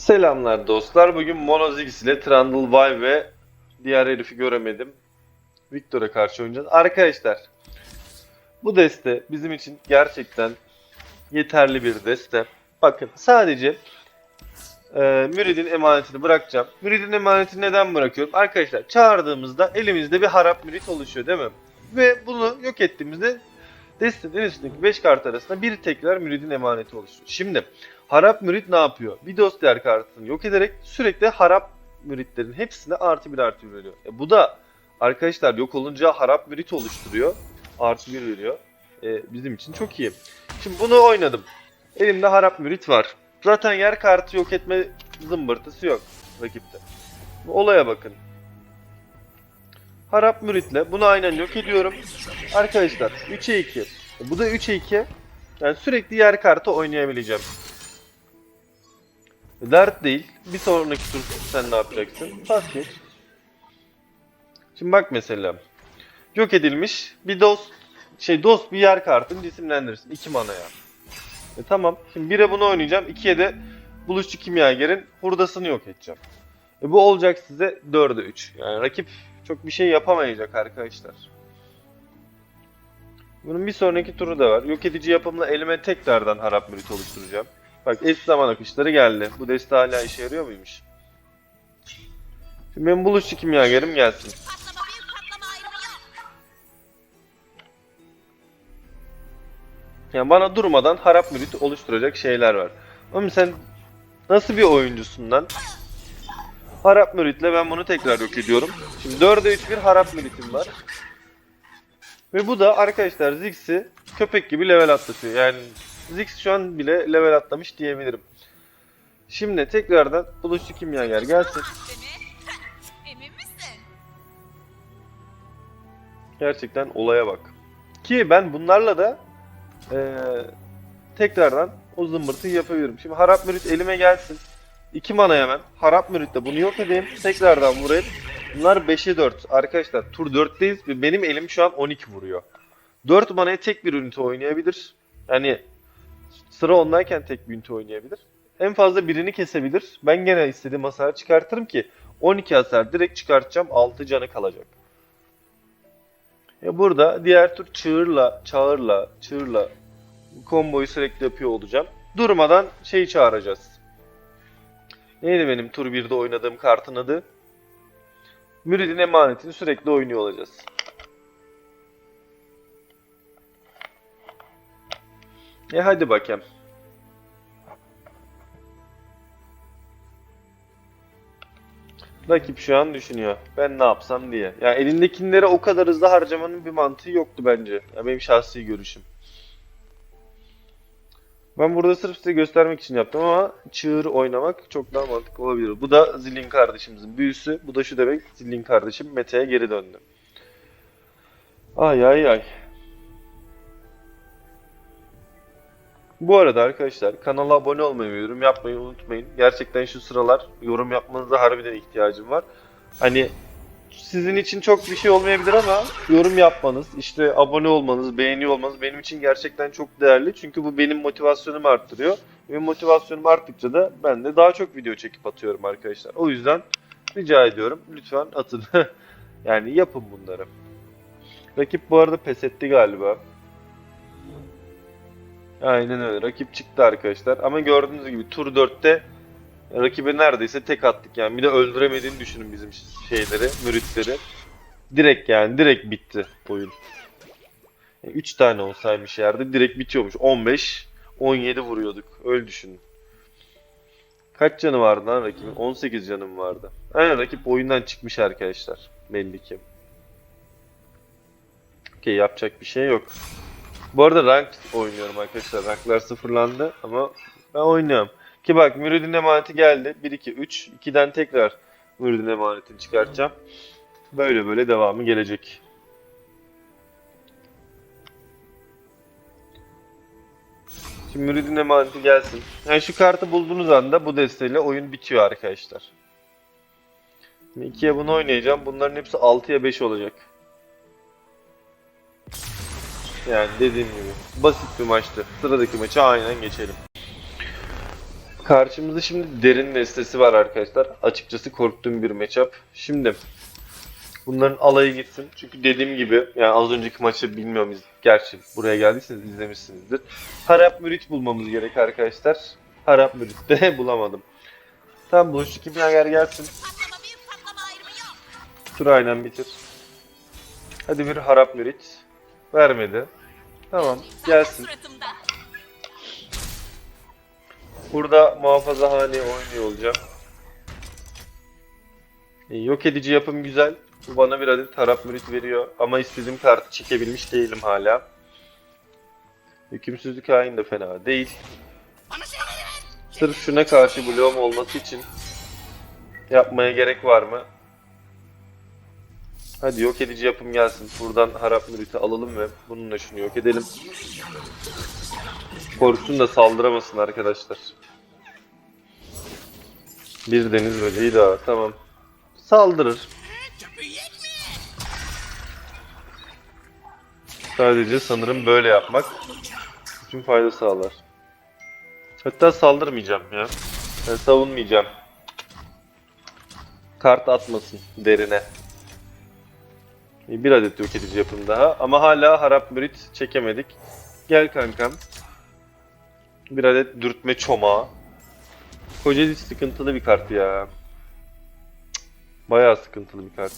Selamlar dostlar. Bugün Monozix ile Trundle Vay ve diğer herifi göremedim. Victor'a karşı oynayacağız. Arkadaşlar bu deste bizim için gerçekten yeterli bir deste. Bakın sadece e, Mürid'in emanetini bırakacağım. Mürid'in emanetini neden bırakıyorum? Arkadaşlar çağırdığımızda elimizde bir harap Mürid oluşuyor değil mi? Ve bunu yok ettiğimizde destenin üstündeki 5 kart arasında bir tekrar Mürid'in emaneti oluşuyor. Şimdi Harap mürit ne yapıyor? Bir dost değer kartını yok ederek sürekli harap müritlerin hepsine artı bir artı bir veriyor. E bu da arkadaşlar yok olunca harap mürit oluşturuyor. Artı bir veriyor. E, bizim için çok iyi. Şimdi bunu oynadım. Elimde harap mürit var. Zaten yer kartı yok etme zımbırtısı yok rakipte. Olaya bakın. Harap müritle bunu aynen yok ediyorum. Arkadaşlar 3'e 2. E, Bu da 3'e 2. Yani sürekli yer kartı oynayabileceğim. Dert değil. Bir sonraki tur sen ne yapacaksın? Pas geç. Şimdi bak mesela. Yok edilmiş bir dost şey dost bir yer kartını cisimlendirirsin. 2 manaya. E tamam. Şimdi 1'e bunu oynayacağım. 2'ye de buluşçu kimyagerin hurdasını yok edeceğim. E bu olacak size 4'e 3. Yani rakip çok bir şey yapamayacak arkadaşlar. Bunun bir sonraki turu da var. Yok edici yapımla elime tekrardan harap mürit oluşturacağım. Bak eş zaman akışları geldi. Bu deste hala işe yarıyor muymuş? Şimdi benim buluşçu kimyagerim gelsin. Yani bana durmadan harap mürit oluşturacak şeyler var. Oğlum sen nasıl bir oyuncusun lan? Harap müritle ben bunu tekrar yok ediyorum. Şimdi 4'e 3 bir harap müritim var. Ve bu da arkadaşlar Ziggs'i köpek gibi level atlatıyor. Yani Ziggs şu an bile level atlamış diyebilirim. Şimdi tekrardan buluşçu kimyager gelsin. Gerçekten olaya bak. Ki ben bunlarla da eee, tekrardan o zımbırtıyı yapabilirim. Şimdi harap mürit elime gelsin. 2 mana hemen. Harap müritle bunu yok edeyim. Tekrardan vurayım. Bunlar 5'e 4. Arkadaşlar tur 4'teyiz ve benim elim şu an 12 vuruyor. 4 manaya tek bir ünite oynayabilir. Yani sıra ondayken tek bir ünite oynayabilir. En fazla birini kesebilir. Ben gene istediğim hasarı çıkartırım ki 12 hasar direkt çıkartacağım. 6 canı kalacak. Ya burada diğer tur çığırla, çağırla, çığırla komboyu sürekli yapıyor olacağım. Durmadan şeyi çağıracağız. Neydi benim tur 1'de oynadığım kartın adı? Müridin emanetini sürekli oynuyor olacağız. E hadi bakayım. Rakip şu an düşünüyor. Ben ne yapsam diye. Ya elindekileri o kadar hızlı harcamanın bir mantığı yoktu bence. Ya benim şahsi görüşüm. Ben burada sırf size göstermek için yaptım ama çığır oynamak çok daha mantıklı olabilir. Bu da Zillin kardeşimizin büyüsü. Bu da şu demek Zillin kardeşim Mete'ye geri döndü. Ay ay ay. Bu arada arkadaşlar kanala abone olmayı yorum yapmayı unutmayın. Gerçekten şu sıralar yorum yapmanıza harbiden ihtiyacım var. Hani sizin için çok bir şey olmayabilir ama yorum yapmanız, işte abone olmanız, beğeniyor olmanız benim için gerçekten çok değerli. Çünkü bu benim motivasyonumu arttırıyor. Ve motivasyonum arttıkça da ben de daha çok video çekip atıyorum arkadaşlar. O yüzden rica ediyorum lütfen atın. yani yapın bunları. Rakip bu arada pes etti galiba. Aynen öyle. Rakip çıktı arkadaşlar. Ama gördüğünüz gibi tur 4'te rakibe neredeyse tek attık yani. Bir de öldüremediğini düşünün bizim şeyleri, müritleri. Direkt yani direkt bitti oyun. 3 tane olsaymış yerde direkt bitiyormuş. 15, 17 vuruyorduk. Öyle düşünün. Kaç canı vardı lan rakibin? 18 canım vardı. Aynen rakip oyundan çıkmış arkadaşlar. Belli ki. Okey yapacak bir şey yok. Bu arada rank oynuyorum arkadaşlar. Ranklar sıfırlandı ama ben oynuyorum. Ki bak Mürid'in emaneti geldi. 1, 2, 3. 2'den tekrar Mürid'in emanetini çıkartacağım. Böyle böyle devamı gelecek. Şimdi Mürid'in emaneti gelsin. Yani şu kartı bulduğunuz anda bu desteğiyle oyun bitiyor arkadaşlar. Şimdi 2'ye bunu oynayacağım. Bunların hepsi 6'ya 5 olacak. Yani dediğim gibi basit bir maçtı. Sıradaki maça aynen geçelim. Karşımızda şimdi derin destesi var arkadaşlar. Açıkçası korktuğum bir matchup. Şimdi bunların alayı gitsin. Çünkü dediğim gibi yani az önceki maçı bilmiyorum. Gerçi buraya geldiyseniz izlemişsinizdir. Harap Mürit bulmamız gerek arkadaşlar. Harap Mürit de bulamadım. Tam buluştu kimyager gelsin. Tur aynen bitir. Hadi bir harap mürit. Vermedi. Tamam gelsin. Burada muhafaza hane oynuyor olacağım. E, Yok edici yapım güzel. Bu bana bir adet harap mürit veriyor. Ama istediğim kartı çekebilmiş değilim hala. Hükümsüzlük hain de fena değil. Sırf şuna karşı bloğum olması için yapmaya gerek var mı? Hadi yok edici yapım gelsin. Buradan harap müriti alalım ve bununla şunu yok edelim. Korksun da saldıramasın arkadaşlar. Bir deniz böceği daha. Tamam. Saldırır. Sadece sanırım böyle yapmak bütün fayda sağlar. Hatta saldırmayacağım ya. Ben savunmayacağım. Kart atmasın derine. Bir adet yok edici yapım daha. Ama hala harap mürit çekemedik. Gel kankam. Bir adet dürtme çomağı. Kocaeli sıkıntılı bir kart ya. Bayağı sıkıntılı bir kart.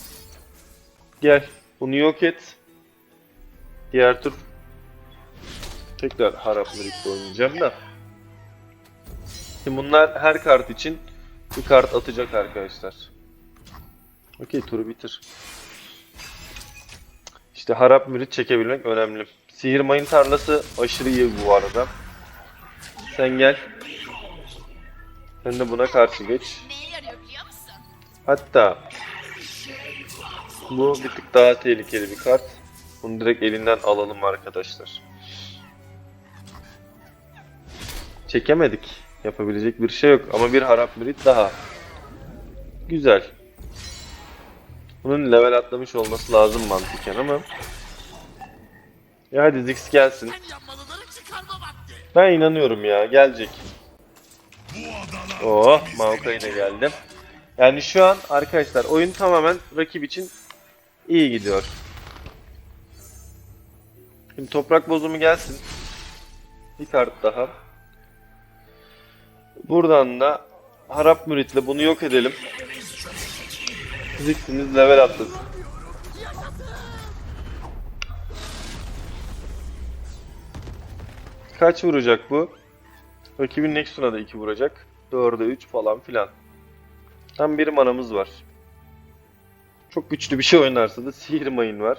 Gel. Bunu yok et. Diğer tur tekrar harap müritle oynayacağım da. Şimdi bunlar her kart için bir kart atacak arkadaşlar. Okey turu bitir. İşte harap mürit çekebilmek önemli. Sihir mayın tarlası aşırı iyi bu arada. Sen gel. Sen de buna karşı geç. Hatta bu bir tık daha tehlikeli bir kart. Bunu direkt elinden alalım arkadaşlar. Çekemedik. Yapabilecek bir şey yok ama bir harap mürit daha. Güzel. Bunun level atlamış olması lazım mantıken ama. Ya hadi Ziggs gelsin. Ben inanıyorum ya gelecek. Oh Maokai yine geldi. Yani şu an arkadaşlar oyun tamamen rakip için iyi gidiyor. Şimdi toprak bozumu gelsin. Bir kart daha. Buradan da harap müritle bunu yok edelim. Fiziksiniz level atlasın. Kaç vuracak bu? Rakibin Nexus'una da 2 vuracak. 4'e 3 falan filan. Tam bir manamız var. Çok güçlü bir şey oynarsa da sihir mayın var.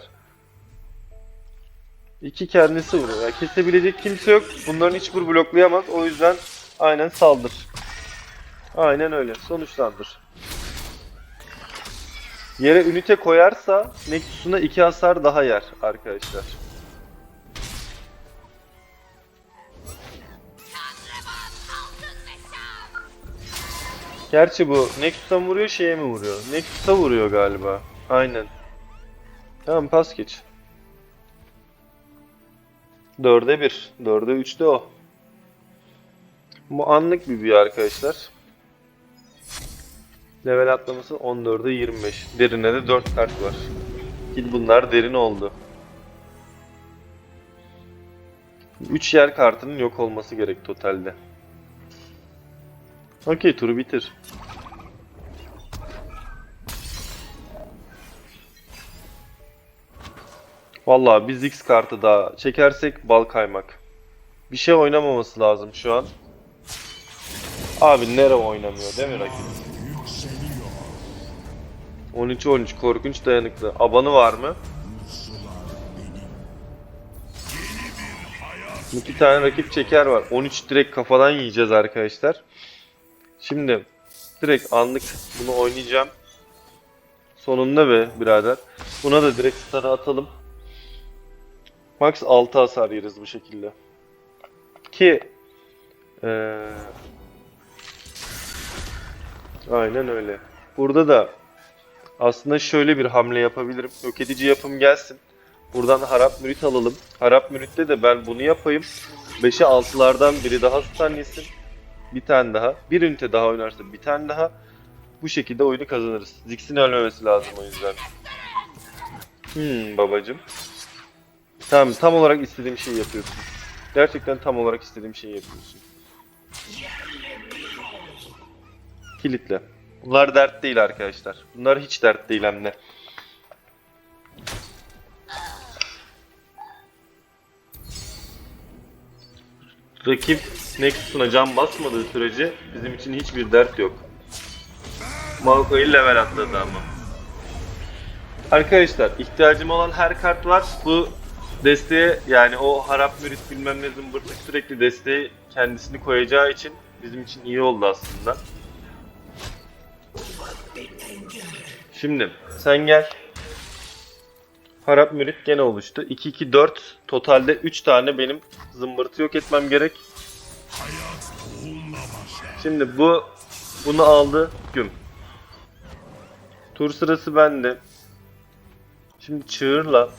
İki kendisi vuruyor. Kesebilecek kimse yok. Bunların hiçbir bloklayamaz. O yüzden aynen saldır. Aynen öyle. Sonuçlandır. Yere ünite koyarsa Nexus'una iki hasar daha yer arkadaşlar. Gerçi bu Nexus'a vuruyor şeye mi vuruyor? Nexus'a vuruyor galiba. Aynen. Tamam pas geç. 4'e 1. 4'e 3'te o. Bu anlık bir büyü arkadaşlar. Level atlaması 14'e 25. Derine de 4 kart var. Ki bunlar derin oldu. 3 yer kartının yok olması gerek totalde. Okey turu bitir. Vallahi biz X kartı daha çekersek bal kaymak. Bir şey oynamaması lazım şu an. Abi nere oynamıyor değil mi rakip? 13 13 korkunç dayanıklı. Abanı var mı? İki tane rakip çeker var. 13 direkt kafadan yiyeceğiz arkadaşlar. Şimdi direkt anlık bunu oynayacağım. Sonunda be birader. Buna da direkt star'ı atalım. Max 6 hasar yeriz bu şekilde. Ki eee aynen öyle. Burada da aslında şöyle bir hamle yapabilirim. Yok edici yapım gelsin. Buradan harap mürit alalım. Harap müritte de ben bunu yapayım. 5'e 6'lardan biri daha yesin. bir tane daha. Bir ünite daha oynarsa bir tane daha. Bu şekilde oyunu kazanırız. Ziggs'in ölmemesi lazım o yüzden. Hmm babacım. Tamam tam olarak istediğim şeyi yapıyorsun. Gerçekten tam olarak istediğim şeyi yapıyorsun. Kilitle. Bunlar dert değil arkadaşlar. Bunlar hiç dert değil hem de. Rakip Nexus'una can basmadığı sürece bizim için hiçbir dert yok. Maokai level atladı ama. Arkadaşlar ihtiyacım olan her kart var. Bu desteğe yani o harap mürit bilmem ne zımbırtık sürekli desteği kendisini koyacağı için bizim için iyi oldu aslında. Şimdi sen gel. Harap mürit gene oluştu. 2-2-4 totalde 3 tane benim zımbırtı yok etmem gerek. Şimdi bu bunu aldı güm. Tur sırası bende. Şimdi çığırla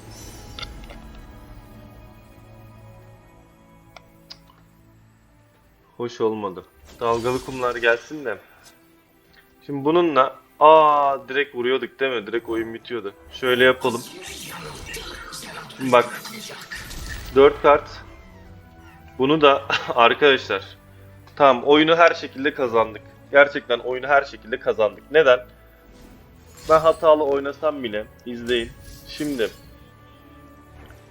Hoş olmadı. Dalgalı kumlar gelsin de. Şimdi bununla aa direkt vuruyorduk değil mi? Direkt oyun bitiyordu. Şöyle yapalım. Bak. 4 kart. Bunu da arkadaşlar. Tamam oyunu her şekilde kazandık. Gerçekten oyunu her şekilde kazandık. Neden? Ben hatalı oynasam bile izleyin. Şimdi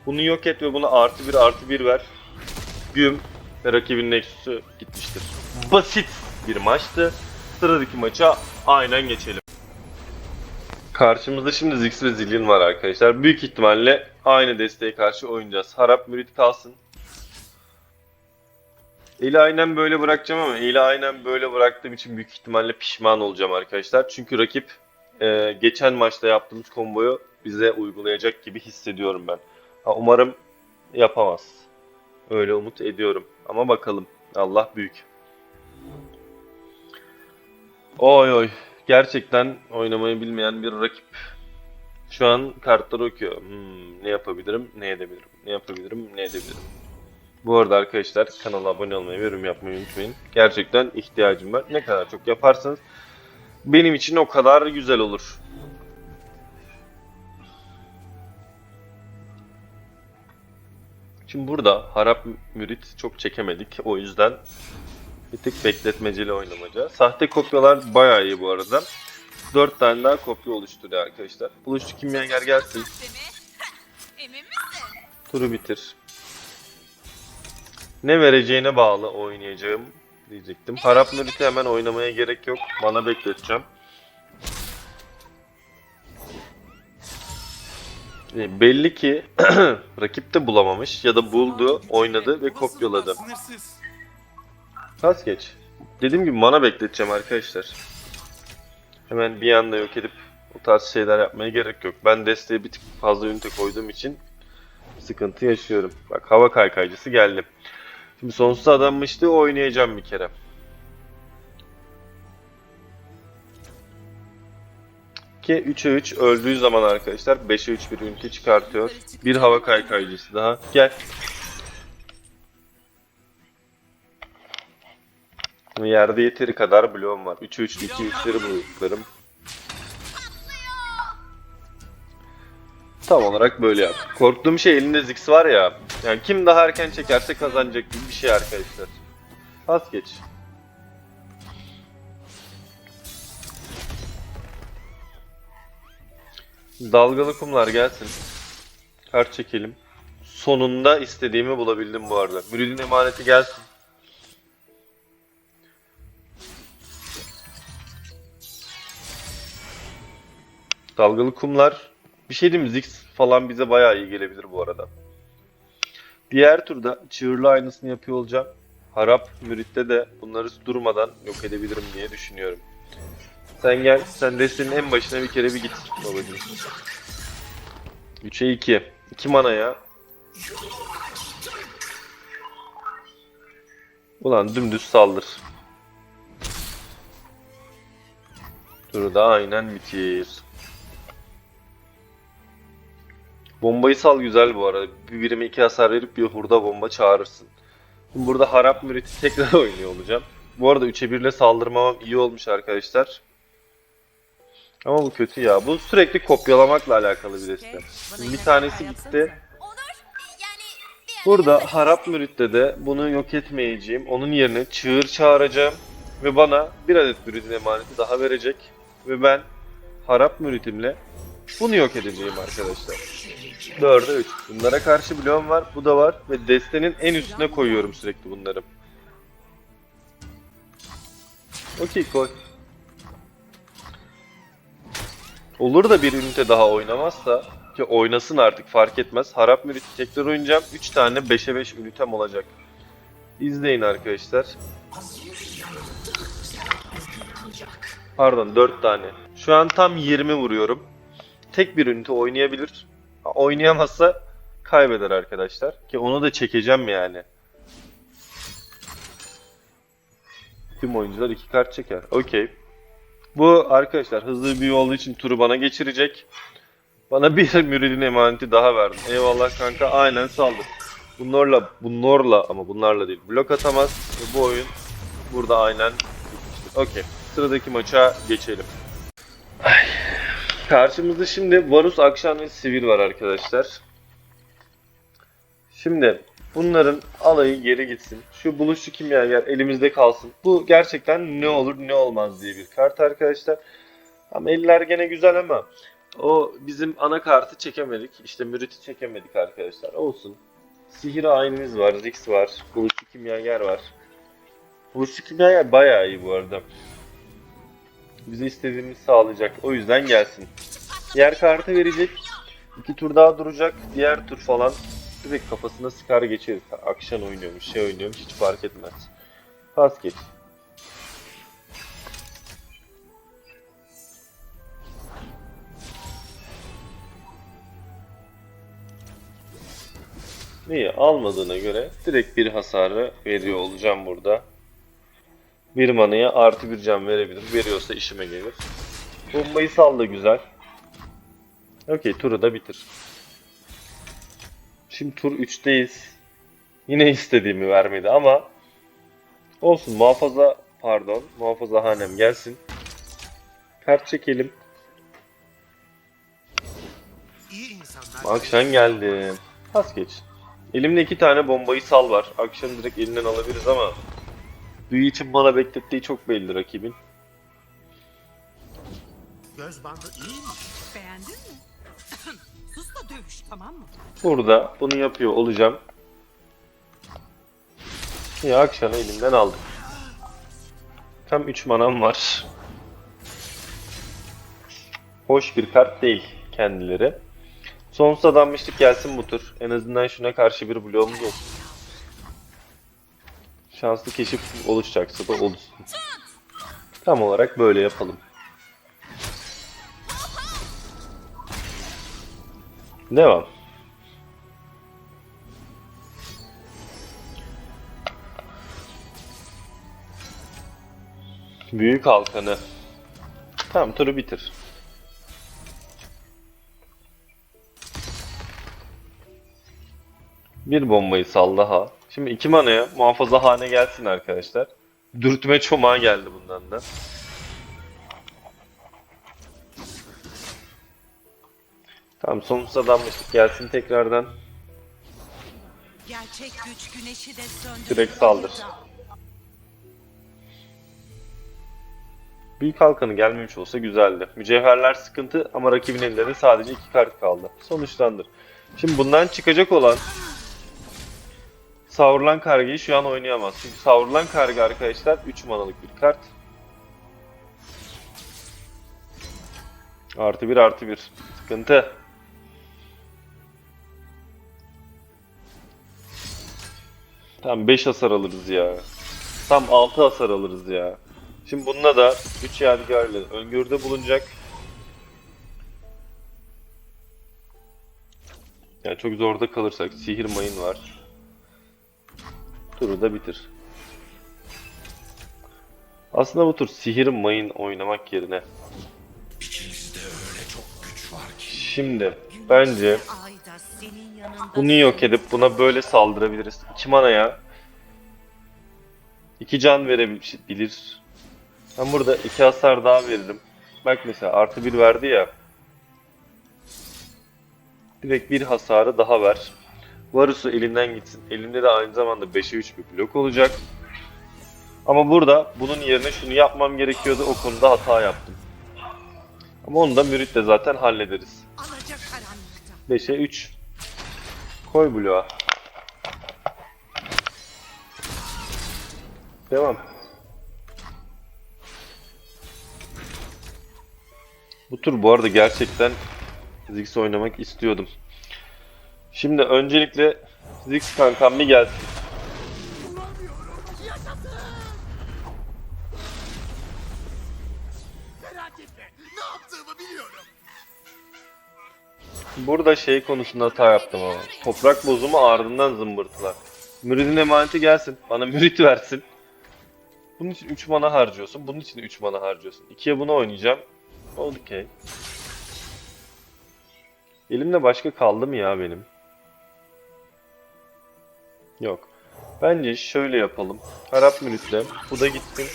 bunu yok et ve buna artı bir artı bir ver. Güm ve rakibin Nexus'u gitmiştir. Basit bir maçtı. Sıradaki maça aynen geçelim. Karşımızda şimdi Ziggs ve Zillion var arkadaşlar. Büyük ihtimalle aynı desteğe karşı oynayacağız. Harap Mürit kalsın. Eli aynen böyle bırakacağım ama eli aynen böyle bıraktığım için büyük ihtimalle pişman olacağım arkadaşlar. Çünkü rakip e, geçen maçta yaptığımız komboyu bize uygulayacak gibi hissediyorum ben. Ha, umarım yapamaz. Öyle umut ediyorum. Ama bakalım. Allah büyük. Oy oy. Gerçekten oynamayı bilmeyen bir rakip. Şu an kartları okuyor. Hmm, ne yapabilirim, ne edebilirim, ne yapabilirim, ne edebilirim. Bu arada arkadaşlar kanala abone olmayı yorum yapmayı unutmayın. Gerçekten ihtiyacım var. Ne kadar çok yaparsanız benim için o kadar güzel olur. Şimdi burada harap mürit çok çekemedik. O yüzden bir tık bekletmeceli oynamaca. Sahte kopyalar bayağı iyi bu arada. 4 tane daha kopya oluşturuyor arkadaşlar. Buluşçu kimyager gelsin. Turu bitir. Ne vereceğine bağlı oynayacağım diyecektim. Harap Mürit'i hemen oynamaya gerek yok. Bana bekleteceğim. E, belli ki rakip de bulamamış ya da buldu, oynadı ve kopyaladı. Pas geç. Dediğim gibi mana bekleteceğim arkadaşlar. Hemen bir anda yok edip o tarz şeyler yapmaya gerek yok. Ben desteğe bir tık fazla ünite koyduğum için sıkıntı yaşıyorum. Bak hava kaykaycısı geldi. Şimdi sonsuz adanmıştı oynayacağım bir kere. Ki 3'e 3 öldüğü zaman arkadaşlar 5'e 3 bir ünite çıkartıyor. Bir hava kaykaycısı daha. Gel. Yerde yeteri kadar bloğum var. 3'e 3 2 3'leri buluyorum. Tam olarak böyle yap. Korktuğum şey elinde Ziggs var ya. Yani kim daha erken çekerse kazanacak gibi bir şey arkadaşlar. Pas geç. Dalgalı kumlar gelsin. Kart çekelim. Sonunda istediğimi bulabildim bu arada. Müridin emaneti gelsin. Dalgalı kumlar. Bir şey diyeyim mi? Ziggs falan bize bayağı iyi gelebilir bu arada. Diğer turda çığırlı aynısını yapıyor olacağım. Harap Mürit'te de bunları durmadan yok edebilirim diye düşünüyorum. Sen gel, sen destenin en başına bir kere bir git babacığım. 3'e 2. 2 mana ya. Ulan dümdüz saldır. Turu da aynen bitir. Bombayı sal güzel bu arada. Bir birime iki hasar verip bir hurda bomba çağırırsın. Şimdi burada harap müriti tekrar oynuyor olacağım. Bu arada 3'e 1 ile saldırmamam iyi olmuş arkadaşlar. Ama bu kötü ya. Bu sürekli kopyalamakla alakalı bir deste. Bir tanesi gitti. Burada harap müritte de bunu yok etmeyeceğim. Onun yerine çığır çağıracağım. Ve bana bir adet müridin emaneti daha verecek. Ve ben harap müritimle bunu yok edeceğim arkadaşlar. 4'e 3. Bunlara karşı bloğum var. Bu da var. Ve destenin en üstüne koyuyorum sürekli bunları. Okey koy. Olur da bir ünite daha oynamazsa ki oynasın artık fark etmez. Harap Mürit'i tekrar oynayacağım. 3 tane 5'e 5 ünitem olacak. İzleyin arkadaşlar. Pardon 4 tane. Şu an tam 20 vuruyorum. Tek bir ünite oynayabilir. Oynayamazsa kaybeder arkadaşlar. Ki onu da çekeceğim yani. Tüm oyuncular iki kart çeker. Okey. Bu arkadaşlar hızlı bir olduğu için turu bana geçirecek. Bana bir müridin emaneti daha verdin. Eyvallah kanka aynen saldır. Bunlarla, bunlarla ama bunlarla değil. Blok atamaz bu oyun burada aynen. Okey. Sıradaki maça geçelim. Karşımızda şimdi Varus, Akşam ve Sivir var arkadaşlar. Şimdi bunların alayı geri gitsin. Şu buluşçu kimyager elimizde kalsın. Bu gerçekten ne olur ne olmaz diye bir kart arkadaşlar. Ama eller gene güzel ama o bizim ana kartı çekemedik. İşte Mürit'i çekemedik arkadaşlar. Olsun. Sihir aynımız var, Rix var, buluşçu kimyager var. Buluşçu kimyager bayağı iyi bu arada. Bize istediğimizi sağlayacak. O yüzden gelsin. Diğer kartı verecek. İki tur daha duracak. Diğer tur falan direkt kafasına sıkar geçeriz. Akşam oynuyormuş, şey oynuyormuş hiç fark etmez. Pas geç. İyi almadığına göre direkt bir hasarı veriyor olacağım burada. Bir manaya artı bir can verebilir. Veriyorsa işime gelir. Bombayı sal da güzel. Okey turu da bitir. Şimdi tur 3'teyiz. Yine istediğimi vermedi ama olsun muhafaza pardon muhafaza hanem gelsin. Kart çekelim. Akşam geldi. Pas geç. Elimde iki tane bombayı sal var. Akşam direkt elinden alabiliriz ama büyü için bana beklettiği çok belli rakibin. göz bandı iyi mi? Beğendin mi? Sus da dövüş tamam mı? Burada bunu yapıyor olacağım. Ya akşamı elimden aldım. Tam 3 manam var. Hoş bir kart değil kendileri. Sonsuz adanmışlık gelsin bu tur. En azından şuna karşı bir bloğumuz olsun. Şanslı keşif oluşacaksa da olsun. Tam olarak böyle yapalım. Devam. Büyük halkanı. Tamam turu bitir. Bir bombayı sal daha. Şimdi iki manaya muhafaza hane gelsin arkadaşlar. Dürtme çomağı geldi bundan da. Tamam sonsuz adanmışlık gelsin tekrardan. Gerçek güç güneşi de söndürür. Direkt saldır. Büyük halkanı gelmemiş olsa güzeldi. Mücevherler sıkıntı ama rakibin ellerinde sadece iki kart kaldı. Sonuçlandır. Şimdi bundan çıkacak olan Savrulan kargayı şu an oynayamaz. Çünkü savrulan karga arkadaşlar 3 manalık bir kart. Artı 1 artı 1. Sıkıntı. Tam 5 hasar alırız ya. Tam 6 hasar alırız ya. Şimdi bununla da 3 yadigarla öngörüde bulunacak. Yani çok zorda kalırsak sihir mayın var. Turu da bitir. Aslında bu tur sihir mayın oynamak yerine Şimdi bence bunu yok edip buna böyle saldırabiliriz. 2 manaya 2 can verebilir. Ben burada 2 hasar daha veririm. Bak mesela artı 1 verdi ya. Direkt bir hasarı daha ver. Varus'u elinden gitsin. Elinde de aynı zamanda 5'e 3 bir blok olacak. Ama burada bunun yerine şunu yapmam gerekiyordu. O konuda hata yaptım. Ama onu da Mürit'le zaten hallederiz. Alacak karanlıkta. 5'e 3. Koy bloğa. Devam. Bu tur bu arada gerçekten Ziggs oynamak istiyordum. Şimdi öncelikle Ziggs kankam bir gelsin. Burada şey konusunda hata yaptım ama. Toprak bozumu ardından zımbırtılar. Müridin emaneti gelsin. Bana mürit versin. Bunun için 3 mana harcıyorsun. Bunun için 3 mana harcıyorsun. 2'ye bunu oynayacağım. Okey. Elimde başka kaldı mı ya benim? Yok. Bence şöyle yapalım. Harap müritle. Bu da gitsin.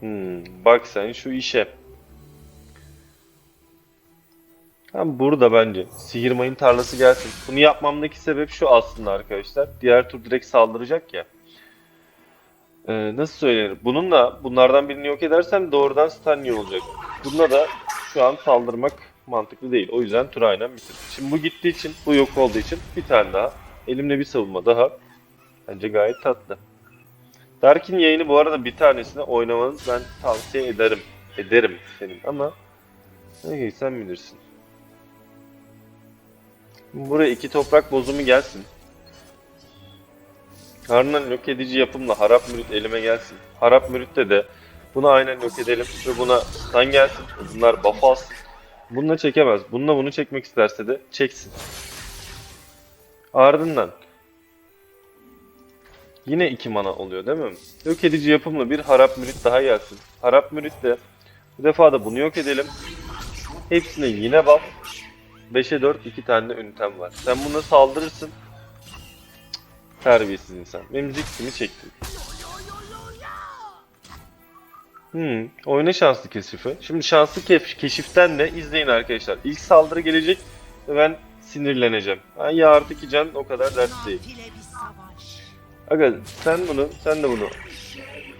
Hmm, bak sen şu işe. Tam burada bence sihir mayın tarlası gelsin. Bunu yapmamdaki sebep şu aslında arkadaşlar. Diğer tur direkt saldıracak ya. Ee, nasıl söylenir? Bununla bunlardan birini yok edersem doğrudan stun olacak. Bununla da şu an saldırmak mantıklı değil. O yüzden tur aynen bitir. Şimdi bu gittiği için, bu yok olduğu için bir tane daha. Elimle bir savunma daha. Bence gayet tatlı. Darkin yayını bu arada bir tanesini oynamanı ben tavsiye ederim. Ederim senin ama ne sen bilirsin. Buraya iki toprak bozumu gelsin. Ardından yok edici yapımla harap mürit elime gelsin. Harap müritte de bunu aynen yok edelim ve buna stun gelsin. Bunlar buff alsın. Bununla çekemez. Bununla bunu çekmek isterse de çeksin. Ardından Yine 2 mana oluyor değil mi? Yok edici yapımla bir harap mürit daha gelsin. Harap mürit de bu defa da bunu yok edelim. Hepsine yine buff. 5'e 4 2 tane ünitem var. Sen buna saldırırsın. Terbiyesiz insan. Benim ziksimi çektin. Hmm, oyna şanslı keşifi. Şimdi şanslı kef- keşiften de izleyin arkadaşlar. İlk saldırı gelecek ve ben sinirleneceğim. Ha, ya artık can o kadar dert değil. Aga sen bunu, sen de bunu.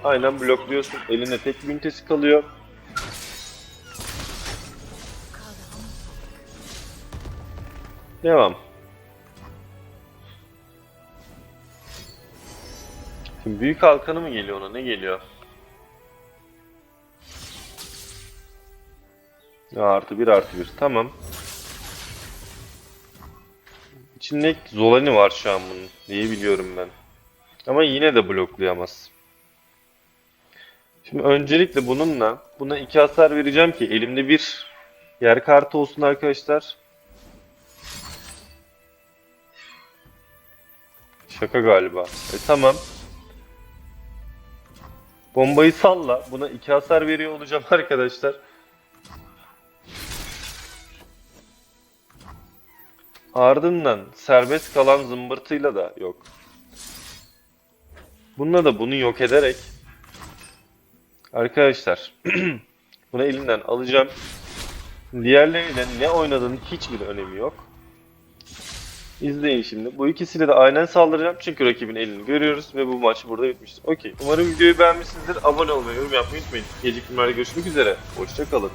Aynen blokluyorsun. Eline tek bir ünitesi kalıyor. Devam. Şimdi büyük halkanı mı geliyor ona? Ne geliyor? Ya artı bir artı bir. Tamam. İçinde Zolani var şu an bunun diye biliyorum ben. Ama yine de bloklayamaz. Şimdi öncelikle bununla buna iki hasar vereceğim ki elimde bir yer kartı olsun arkadaşlar. Şaka galiba. E tamam. Bombayı salla. Buna iki hasar veriyor olacağım arkadaşlar. Ardından serbest kalan zımbırtıyla da yok. Bununla da bunu yok ederek arkadaşlar bunu elinden alacağım. Diğerleriyle ne oynadığının hiçbir önemi yok. İzleyin şimdi. Bu ikisiyle de aynen saldıracağım çünkü rakibin elini görüyoruz ve bu maç burada bitmiştir. Okey. Umarım videoyu beğenmişsinizdir. Abone olmayı, yorum yapmayı unutmayın. Gecikmelerde görüşmek üzere. Hoşçakalın.